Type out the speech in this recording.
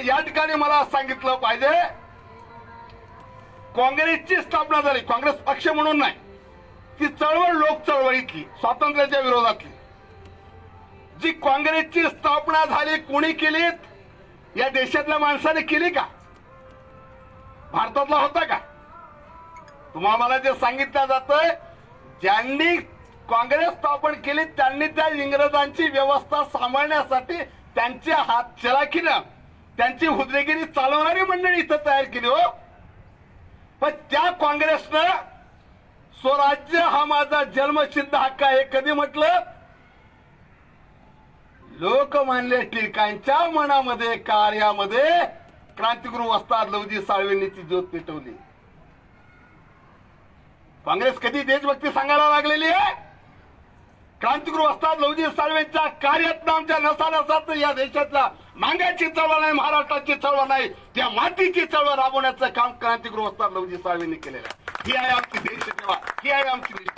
पण या ठिकाणी मला सांगितलं पाहिजे काँग्रेसची स्थापना झाली. काँग्रेस पक्ष म्हणून नाही. ती चळवळ लोक चळवळीतली स्वातंत्र्याच्या विरोधातली. जी काँग्रेसची स्थापना झाली कोणी केली या देशातल्या माणसाने केली का? भारतातला होता का? तुम्हाला मला जे सांगितलं जातंय ज्यांनी काँग्रेस स्थापन केली त्यांनी त्या इंग्रजांची व्यवस्था सांभाळण्यासाठी त्यांच्या हात चलाखीनं त्यांची हुद्रेगिरी चालवणारी मंडळी इथं तयार केली हो. पण त्या काँग्रेसनं स्वराज्य हा माझा जन्मसिद्ध हक्क आहे. कधी म्हटलं? लोकमान्य टिळकांच्या मनामध्ये कार्यामध्ये क्रांतिगुरु वस्ताद लवजी साळवेंनीची ज्योत पेटवली. काँग्रेस कधी देशभक्ती सांगायला लागलेली आहे? क्रांतिगुरु असतात लवजी साळवेंच्या कार्यात आमच्या नसानसात या देशातला मांगाची चळवळ नाही महाराष्ट्राची चळवळ नाही त्या मातीची चळवळ राबवण्याचं काम क्रांतिगुरु असतात लवजी साळवेंनी केलेलं ही आहे आमची देशसेवा ही आहे आमची निष्ठा.